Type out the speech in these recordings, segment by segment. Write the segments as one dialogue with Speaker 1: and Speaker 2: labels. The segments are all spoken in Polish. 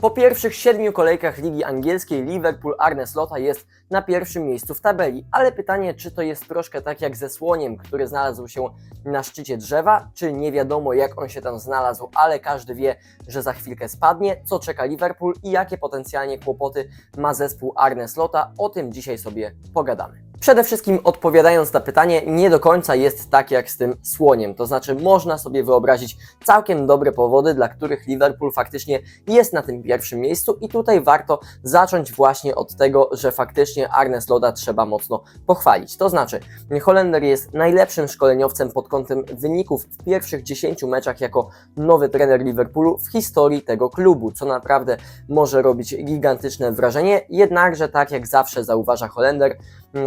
Speaker 1: Po pierwszych siedmiu kolejkach Ligi Angielskiej Liverpool Arne Slota jest na pierwszym miejscu w tabeli, ale pytanie, czy to jest troszkę tak jak ze słoniem, który znalazł się na szczycie drzewa, czy nie wiadomo jak on się tam znalazł, ale każdy wie, że za chwilkę spadnie, co czeka Liverpool i jakie potencjalnie kłopoty ma zespół Arne Slota, o tym dzisiaj sobie pogadamy. Przede wszystkim odpowiadając na pytanie, nie do końca jest tak jak z tym słoniem. To znaczy, można sobie wyobrazić całkiem dobre powody, dla których Liverpool faktycznie jest na tym pierwszym miejscu, i tutaj warto zacząć właśnie od tego, że faktycznie Arne Sloda trzeba mocno pochwalić. To znaczy, Holender jest najlepszym szkoleniowcem pod kątem wyników w pierwszych 10 meczach jako nowy trener Liverpoolu w historii tego klubu, co naprawdę może robić gigantyczne wrażenie. Jednakże, tak jak zawsze zauważa Holender,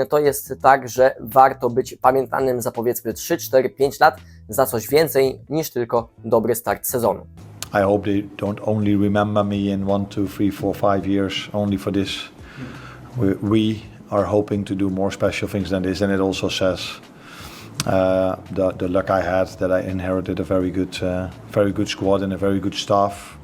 Speaker 1: to jest tak, że warto być pamiętanym za powiedzmy 3, 4, 5 lat za coś więcej niż tylko dobry start sezonu.
Speaker 2: I hope they don't only remember me in one, two, three, four, five years only for this. We, we are hoping to do more special things than this, and it also says uh, the the luck I had that I inherited a very good, uh, very good squad and a very good staff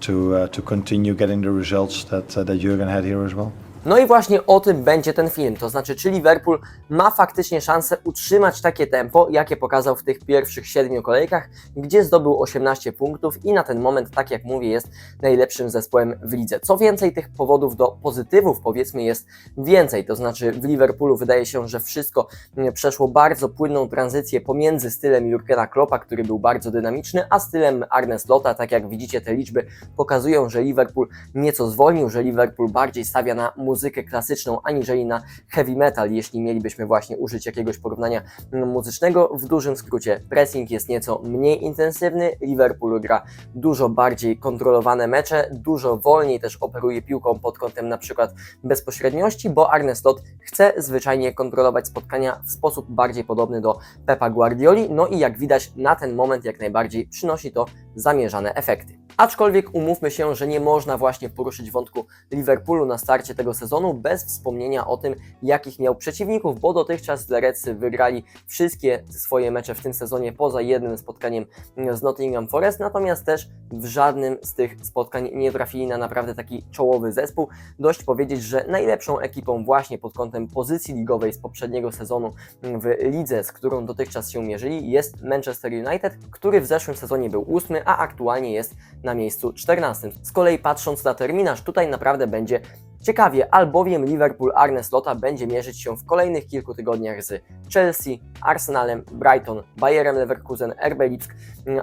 Speaker 2: to uh, to continue getting the results that uh, that Jurgen had here as well.
Speaker 1: No i właśnie o tym będzie ten film, to znaczy czy Liverpool ma faktycznie szansę utrzymać takie tempo, jakie pokazał w tych pierwszych siedmiu kolejkach, gdzie zdobył 18 punktów i na ten moment, tak jak mówię, jest najlepszym zespołem w lidze. Co więcej, tych powodów do pozytywów powiedzmy jest więcej, to znaczy w Liverpoolu wydaje się, że wszystko mm, przeszło bardzo płynną tranzycję pomiędzy stylem Jurgena Kloppa, który był bardzo dynamiczny, a stylem Arne Slota, tak jak widzicie te liczby pokazują, że Liverpool nieco zwolnił, że Liverpool bardziej stawia na muzykę klasyczną, aniżeli na heavy metal, jeśli mielibyśmy właśnie użyć jakiegoś porównania muzycznego. W dużym skrócie, pressing jest nieco mniej intensywny, Liverpool gra dużo bardziej kontrolowane mecze, dużo wolniej też operuje piłką pod kątem na przykład bezpośredniości, bo Arne Slot chce zwyczajnie kontrolować spotkania w sposób bardziej podobny do Pepa Guardioli, no i jak widać na ten moment jak najbardziej przynosi to zamierzane efekty. Aczkolwiek umówmy się, że nie można właśnie poruszyć wątku Liverpoolu na starcie tego sezonu bez wspomnienia o tym, jakich miał przeciwników, bo dotychczas Lerecy wygrali wszystkie swoje mecze w tym sezonie poza jednym spotkaniem z Nottingham Forest, natomiast też w żadnym z tych spotkań nie trafili na naprawdę taki czołowy zespół. Dość powiedzieć, że najlepszą ekipą właśnie pod kątem pozycji ligowej z poprzedniego sezonu w lidze, z którą dotychczas się mierzyli, jest Manchester United, który w zeszłym sezonie był ósmy, a aktualnie jest na miejscu 14. Z kolei patrząc na terminarz, tutaj naprawdę będzie ciekawie, albowiem Liverpool Arne Slota będzie mierzyć się w kolejnych kilku tygodniach z Chelsea, Arsenalem, Brighton, Bayerem Leverkusen, RB Lipsk,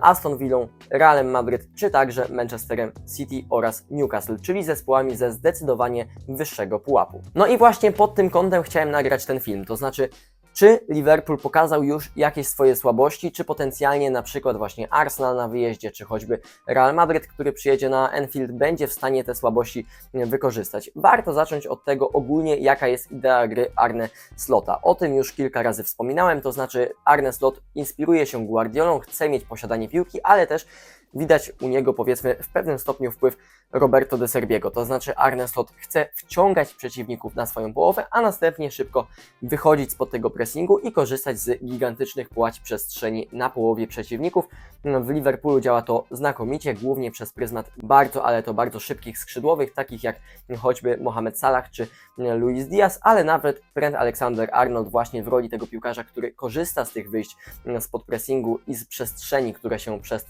Speaker 1: Aston Villą, Realem Madryt, czy także Manchesterem City oraz Newcastle, czyli zespołami ze zdecydowanie wyższego pułapu. No i właśnie pod tym kątem chciałem nagrać ten film, to znaczy czy Liverpool pokazał już jakieś swoje słabości, czy potencjalnie na przykład właśnie Arsenal na wyjeździe, czy choćby Real Madrid, który przyjedzie na Enfield, będzie w stanie te słabości wykorzystać. Warto zacząć od tego ogólnie, jaka jest idea gry Arne Slota. O tym już kilka razy wspominałem, to znaczy Arne Slot inspiruje się Guardiolą, chce mieć posiadanie piłki, ale też widać u niego powiedzmy w pewnym stopniu wpływ Roberto de Serbiego, to znaczy Arne Slot chce wciągać przeciwników na swoją połowę, a następnie szybko wychodzić spod tego pressingu i korzystać z gigantycznych połaci przestrzeni na połowie przeciwników. W Liverpoolu działa to znakomicie, głównie przez pryzmat bardzo, ale to bardzo szybkich skrzydłowych, takich jak choćby Mohamed Salah czy Luis Diaz, ale nawet Trent Alexander-Arnold właśnie w roli tego piłkarza, który korzysta z tych wyjść spod pressingu i z przestrzeni, które się przez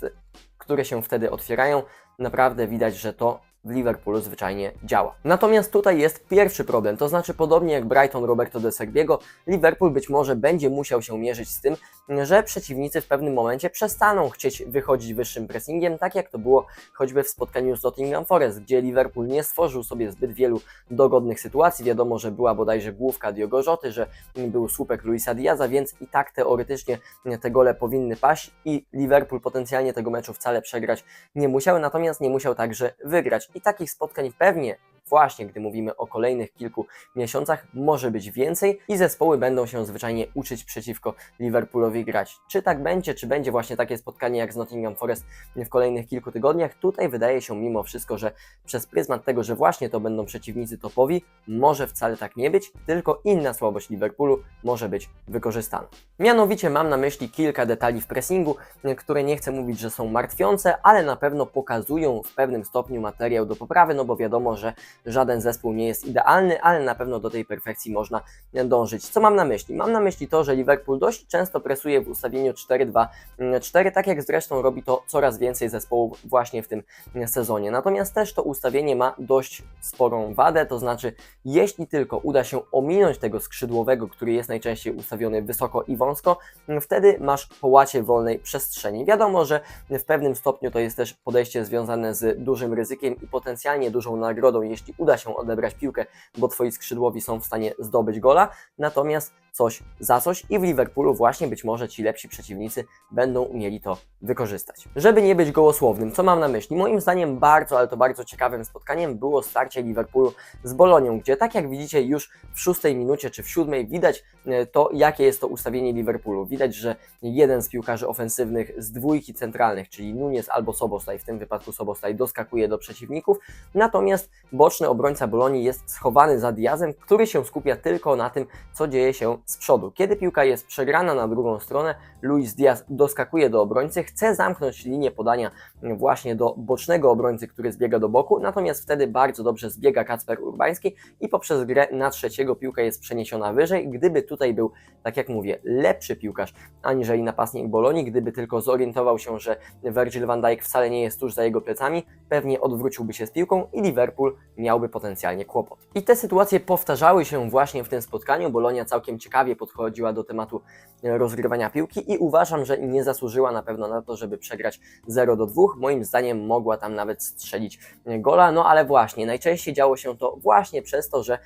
Speaker 1: które się wtedy otwierają, naprawdę widać, że to w Liverpoolu zwyczajnie działa. Natomiast tutaj jest pierwszy problem, to znaczy podobnie jak Brighton Roberto de Serbiego, Liverpool być może będzie musiał się mierzyć z tym, że przeciwnicy w pewnym momencie przestaną chcieć wychodzić wyższym pressingiem, tak jak to było choćby w spotkaniu z Nottingham Forest, gdzie Liverpool nie stworzył sobie zbyt wielu dogodnych sytuacji. Wiadomo, że była bodajże główka Diogo Rzoty, że był słupek Luisa Diaza, więc i tak teoretycznie te gole powinny paść i Liverpool potencjalnie tego meczu wcale przegrać nie musiał, natomiast nie musiał także wygrać. I takich spotkań pewnie właśnie gdy mówimy o kolejnych kilku miesiącach, może być więcej i zespoły będą się zwyczajnie uczyć przeciwko Liverpoolowi grać. Czy tak będzie, czy będzie właśnie takie spotkanie jak z Nottingham Forest w kolejnych kilku tygodniach? Tutaj wydaje się mimo wszystko, że przez pryzmat tego, że właśnie to będą przeciwnicy topowi, może wcale tak nie być, tylko inna słabość Liverpoolu może być wykorzystana. Mianowicie mam na myśli kilka detali w pressingu, które nie chcę mówić, że są martwiące, ale na pewno pokazują w pewnym stopniu materiał do poprawy, no bo wiadomo, że żaden zespół nie jest idealny, ale na pewno do tej perfekcji można dążyć. Co mam na myśli? Mam na myśli to, że Liverpool dość często presuje w ustawieniu 4-2-4, tak jak zresztą robi to coraz więcej zespołów właśnie w tym sezonie. Natomiast też to ustawienie ma dość sporą wadę, to znaczy jeśli tylko uda się ominąć tego skrzydłowego, który jest najczęściej ustawiony wysoko i wąsko, wtedy masz połacie wolnej przestrzeni. Wiadomo, że w pewnym stopniu to jest też podejście związane z dużym ryzykiem i potencjalnie dużą nagrodą, jeśli uda się odebrać piłkę, bo twoi skrzydłowi są w stanie zdobyć gola. Natomiast coś za coś i w Liverpoolu właśnie być może ci lepsi przeciwnicy będą umieli to wykorzystać. Żeby nie być gołosłownym, co mam na myśli? Moim zdaniem bardzo, ale to bardzo ciekawym spotkaniem było starcie Liverpoolu z Bolonią, gdzie tak jak widzicie już w szóstej minucie czy w siódmej widać e, to, jakie jest to ustawienie Liverpoolu. Widać, że jeden z piłkarzy ofensywnych z dwójki centralnych, czyli Nunes albo Soboslaj, w tym wypadku Soboslaj doskakuje do przeciwników, natomiast boczny obrońca Bolonii jest schowany za Diazem, który się skupia tylko na tym, co dzieje się z przodu. Kiedy piłka jest przegrana na drugą stronę, Luis Diaz doskakuje do obrońcy, chce zamknąć linię podania właśnie do bocznego obrońcy, który zbiega do boku, natomiast wtedy bardzo dobrze zbiega Kacper Urbański i poprzez grę na trzeciego piłka jest przeniesiona wyżej. Gdyby tutaj był, tak jak mówię, lepszy piłkarz aniżeli napastnik Bolonii, gdyby tylko zorientował się, że Virgil van Dijk wcale nie jest tuż za jego plecami, pewnie odwróciłby się z piłką i Liverpool miałby potencjalnie kłopot. I te sytuacje powtarzały się właśnie w tym spotkaniu. Bolonia całkiem ciekawie podchodziła do tematu rozgrywania piłki i uważam, że nie zasłużyła na pewno na to, żeby przegrać 0 do 2. Moim zdaniem mogła tam nawet strzelić gola, no ale właśnie najczęściej działo się to właśnie przez to, że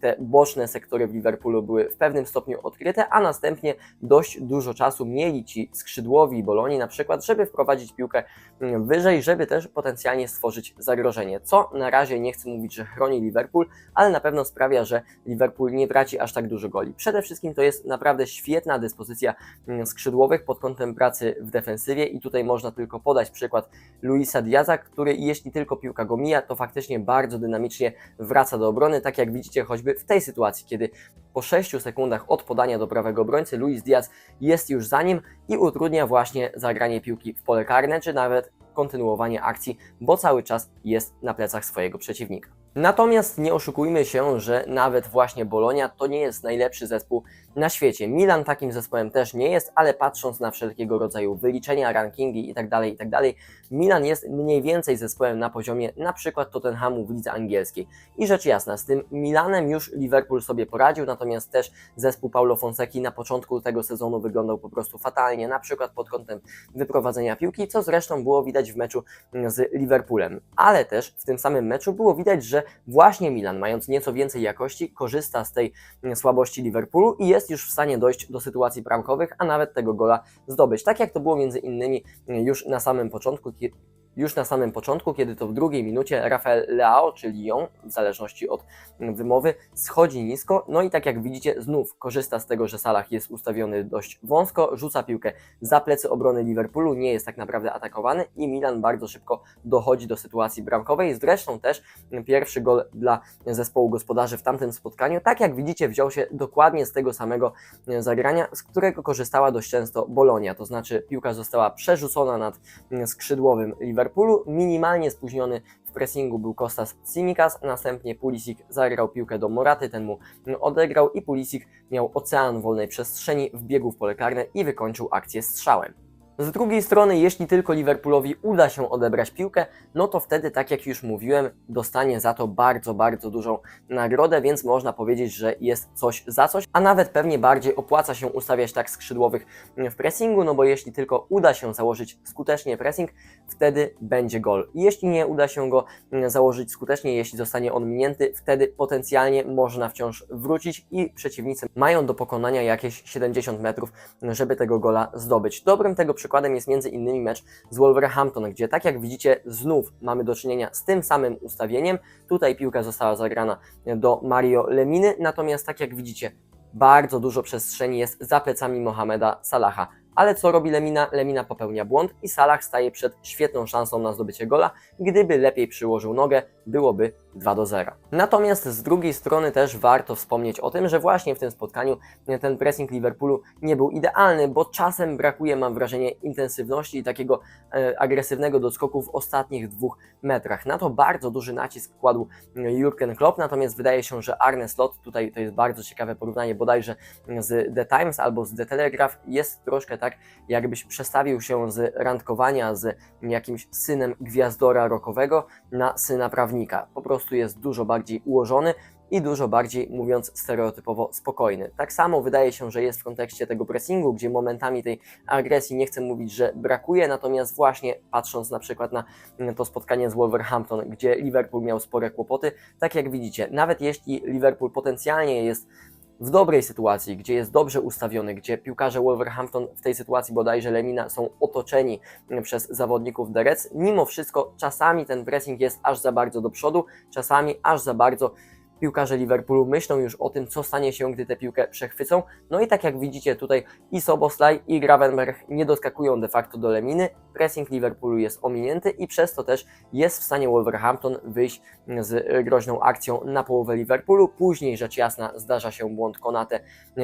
Speaker 1: te boczne sektory w Liverpoolu były w pewnym stopniu odkryte, a następnie dość dużo czasu mieli ci skrzydłowi Bolonii na przykład, żeby wprowadzić piłkę wyżej, żeby też potencjalnie stworzyć zagrożenie, co na razie nie chcę mówić, że chroni Liverpool, ale na pewno sprawia, że Liverpool nie traci aż tak dużo goli. Przede wszystkim to jest naprawdę świetna dyspozycja skrzydłowych pod kątem pracy w defensywie i tutaj można tylko podać przykład Luisa Diaza, który jeśli tylko piłka go mija, to faktycznie bardzo dynamicznie wraca do obrony, tak jak widzicie choćby w tej sytuacji, kiedy po 6 sekundach od podania do prawego obrońcy Luis Diaz jest już za nim i utrudnia właśnie zagranie piłki w pole karne, czy nawet kontynuowanie akcji, bo cały czas jest na plecach swojego przeciwnika. Natomiast nie oszukujmy się, że nawet właśnie Bolonia to nie jest najlepszy zespół na świecie. Milan takim zespołem też nie jest, ale patrząc na wszelkiego rodzaju wyliczenia, rankingi itd., itd., Milan jest mniej więcej zespołem na poziomie na przykład Tottenhamu w lidze angielskiej. I rzecz jasna, z tym Milanem już Liverpool sobie poradził, natomiast też zespół Paulo Fonseki na początku tego sezonu wyglądał po prostu fatalnie, na przykład pod kątem wyprowadzenia piłki, co zresztą było widać w meczu z Liverpoolem. Ale też w tym samym meczu było widać, że właśnie Milan, mając nieco więcej jakości, korzysta z tej słabości Liverpoolu i jest już w stanie dojść do sytuacji bramkowych, a nawet tego gola zdobyć. Tak jak to było między innymi już na samym początku, już na samym początku, kiedy to w drugiej minucie Rafael Leao, czyli ją, w zależności od wymowy, schodzi nisko, no i tak jak widzicie, znów korzysta z tego, że Salah jest ustawiony dość wąsko, rzuca piłkę za plecy obrony Liverpoolu, nie jest tak naprawdę atakowany i Milan bardzo szybko dochodzi do sytuacji bramkowej. Zresztą też pierwszy gol dla zespołu gospodarzy w tamtym spotkaniu, tak jak widzicie, wziął się dokładnie z tego samego zagrania, z którego korzystała dość często Bolonia, to znaczy piłka została przerzucona nad skrzydłowym Liverpoolu, minimalnie spóźniony w pressingu był Kostas Tsimikas, następnie Pulisic zagrał piłkę do Moraty, ten mu odegrał i Pulisic miał ocean wolnej przestrzeni, wbiegł w pole karne i wykończył akcję strzałem. Z drugiej strony, jeśli tylko Liverpoolowi uda się odebrać piłkę, no to wtedy, tak jak już mówiłem, dostanie za to bardzo, bardzo dużą nagrodę, więc można powiedzieć, że jest coś za coś, a nawet pewnie bardziej opłaca się ustawiać tak skrzydłowych w pressingu, no bo jeśli tylko uda się założyć skutecznie pressing, wtedy będzie gol. Jeśli nie uda się go założyć skutecznie, jeśli zostanie on minięty, wtedy potencjalnie można wciąż wrócić i przeciwnicy mają do pokonania jakieś 70 metrów, żeby tego gola zdobyć. Dobrym tego przykładem jest innymi mecz z Wolverhampton, gdzie tak jak widzicie znów mamy do czynienia z tym samym ustawieniem. Tutaj piłka została zagrana do Mario Leminy, natomiast tak jak widzicie bardzo dużo przestrzeni jest za plecami Mohameda Salaha. Ale co robi Lemina? Lemina popełnia błąd i Salah staje przed świetną szansą na zdobycie gola. Gdyby lepiej przyłożył nogę, byłoby 2 do 0. Natomiast z drugiej strony też warto wspomnieć o tym, że właśnie w tym spotkaniu ten pressing Liverpoolu nie był idealny, bo czasem brakuje, mam wrażenie, intensywności i takiego e, agresywnego doskoku w ostatnich dwóch metrach. Na to bardzo duży nacisk kładł Jurgen Klopp, natomiast wydaje się, że Arne Slot, tutaj to jest bardzo ciekawe porównanie bodajże z The Times albo z The Telegraph, jest troszkę tak, jakbyś przestawił się z randkowania z jakimś synem gwiazdora rockowego na syna prawnika. Po prostu jest dużo bardziej ułożony i dużo bardziej, mówiąc stereotypowo, spokojny. Tak samo wydaje się, że jest w kontekście tego pressingu, gdzie momentami tej agresji nie chcę mówić, że brakuje, natomiast właśnie patrząc na przykład na to spotkanie z Wolverhampton, gdzie Liverpool miał spore kłopoty, tak jak widzicie, nawet jeśli Liverpool potencjalnie jest w dobrej sytuacji, gdzie jest dobrze ustawiony, gdzie piłkarze Wolverhampton w tej sytuacji bodajże Lemina są otoczeni przez zawodników The Reds, mimo wszystko czasami ten pressing jest aż za bardzo do przodu, czasami aż za bardzo piłkarze Liverpoolu myślą już o tym, co stanie się, gdy tę piłkę przechwycą. No i tak jak widzicie tutaj i Soboslaj i Gravenberg nie doskakują de facto do Leminy, pressing Liverpoolu jest ominięty i przez to też jest w stanie Wolverhampton wyjść z groźną akcją na połowę Liverpoolu. Później rzecz jasna zdarza się błąd Konate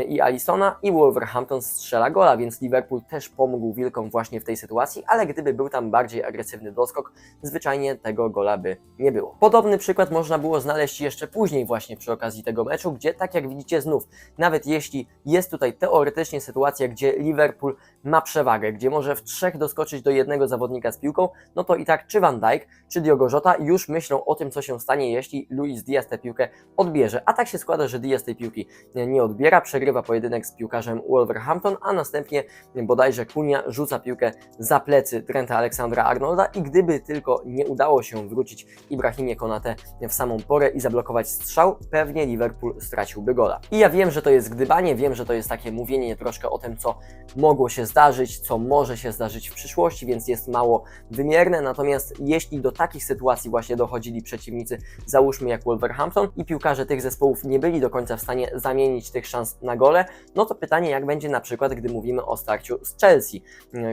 Speaker 1: i Alisona i Wolverhampton strzela gola, więc Liverpool też pomógł Wilkom właśnie w tej sytuacji, ale gdyby był tam bardziej agresywny doskok, zwyczajnie tego gola by nie było. Podobny przykład można było znaleźć jeszcze później właśnie przy okazji tego meczu, gdzie tak jak widzicie znów, nawet jeśli jest tutaj teoretycznie sytuacja, gdzie Liverpool ma przewagę, gdzie może w trzech doskoczyć do jednego zawodnika z piłką, no to i tak czy Van Dijk, czy Diogo Jota już myślą o tym, co się stanie, jeśli Luis Diaz tę piłkę odbierze. A tak się składa, że Diaz tej piłki nie odbiera, przegrywa pojedynek z piłkarzem Wolverhampton, a następnie bodajże Kunia rzuca piłkę za plecy Trenta Aleksandra Arnolda i gdyby tylko nie udało się wrócić Ibrahimie Konate w samą porę i zablokować strzał, pewnie Liverpool straciłby gola. I ja wiem, że to jest gdybanie, wiem, że to jest takie mówienie troszkę o tym, co mogło się zdarzyć, co może się zdarzyć w przyszłości, więc jest mało wymierne. Natomiast jeśli do takich sytuacji właśnie dochodzili przeciwnicy, załóżmy jak Wolverhampton i piłkarze tych zespołów nie byli do końca w stanie zamienić tych szans na gole, no to pytanie jak będzie na przykład, gdy mówimy o starciu z Chelsea,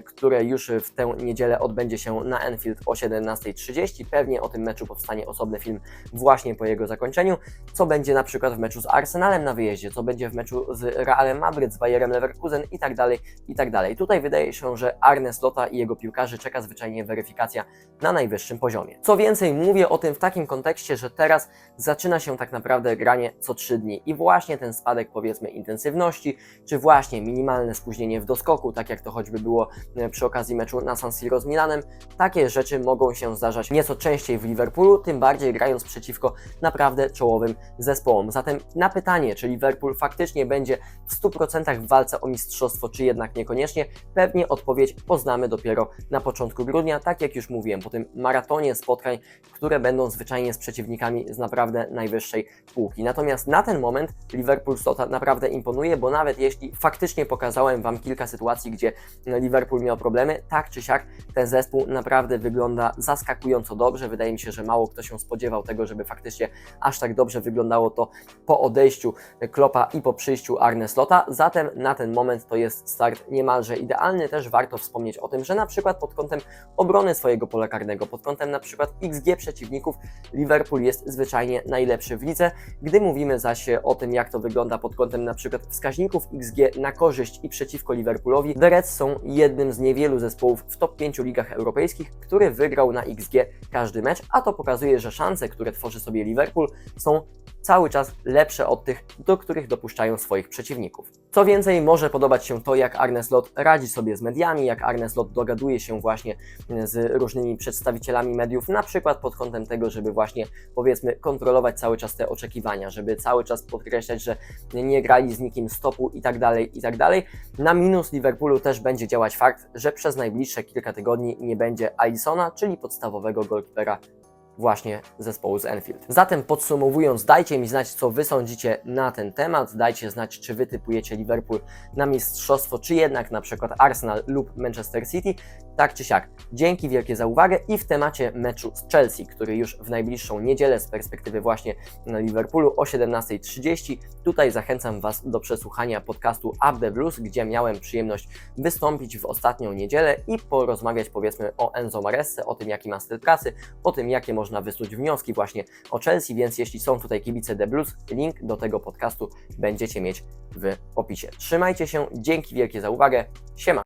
Speaker 1: które już w tę niedzielę odbędzie się na Enfield o 17.30. Pewnie o tym meczu powstanie osobny film właśnie po jego zakończeniu. Co będzie na przykład w meczu z Arsenalem na wyjeździe, co będzie w meczu z Realem Madryt, z Bayerem Leverkusen i tak dalej, i tak dalej. Tutaj wydaje się, że Arne Slota i jego piłkarzy czeka zwyczajnie weryfikacja na najwyższym poziomie. Co więcej, mówię o tym w takim kontekście, że teraz zaczyna się tak naprawdę granie co 3 dni i właśnie ten spadek powiedzmy intensywności, czy właśnie minimalne spóźnienie w doskoku, tak jak to choćby było e, przy okazji meczu na San Siro z Milanem, takie rzeczy mogą się zdarzać nieco częściej w Liverpoolu, tym bardziej grając przeciwko naprawdę czołowym zespołom. Zatem na pytanie, czy Liverpool faktycznie będzie w 100% w walce o mistrzostwo, czy jednak niekoniecznie, pewnie odpowiedź poznamy dopiero na początku grudnia, tak jak już mówiłem, po tym maratonie spotkań, które będą zwyczajnie z przeciwnikami z naprawdę najwyższej półki. Natomiast na ten moment Liverpool Slota naprawdę imponuje, bo nawet jeśli faktycznie pokazałem Wam kilka sytuacji, gdzie Liverpool miał problemy, tak czy siak ten zespół naprawdę wygląda zaskakująco dobrze. Wydaje mi się, że mało kto się spodziewał tego, żeby faktycznie aż tak dobrze wyglądało to po odejściu Klopa i po przyjściu Arne Slota. Zatem na ten moment to jest start niemalże idealny. Też warto wspomnieć o tym, że na przykład pod kątem obrony swojego pola karnego, pod kątem na przykład XG przeciwników, Liverpool jest zwyczajnie najlepszy w lidze. Gdy mówimy zaś o tym, jak to wygląda pod kątem na przykład wskaźników XG na korzyść i przeciwko Liverpoolowi, The Reds są jednym z niewielu zespołów w top 5 ligach europejskich, który wygrał na XG każdy mecz, a to pokazuje, że szanse, które tworzy sobie Liverpool, są cały czas lepsze od tych, do których dopuszczają swoich przeciwników. Co więcej, może podobać się to, jak Arne Slot radzi sobie z mediami, jak Arne Slot dogaduje się właśnie z różnymi przedstawicielami mediów, na przykład pod kątem tego, żeby właśnie powiedzmy kontrolować cały czas te oczekiwania, żeby cały czas podkreślać, że nie grali z nikim stopu i tak dalej, i tak dalej. Na minus Liverpoolu też będzie działać fakt, że przez najbliższe kilka tygodni nie będzie Alisona, czyli podstawowego golkipera właśnie zespołu z Enfield. Zatem podsumowując, dajcie mi znać, co Wy sądzicie na ten temat. Dajcie znać, czy Wy typujecie Liverpool na mistrzostwo, czy jednak na przykład Arsenal lub Manchester City. Tak czy siak, dzięki wielkie za uwagę i w temacie meczu z Chelsea, który już w najbliższą niedzielę z perspektywy właśnie Liverpoolu o 17.30. Tutaj zachęcam Was do przesłuchania podcastu Up the Blues, gdzie miałem przyjemność wystąpić w ostatnią niedzielę i porozmawiać powiedzmy o Enzo Maresse, o tym jaki ma styl pracy, o tym jakie można wysnuć wnioski właśnie o Chelsea, więc jeśli są tutaj kibice The Blues, link do tego podcastu będziecie mieć w opisie. Trzymajcie się, dzięki wielkie za uwagę, siema!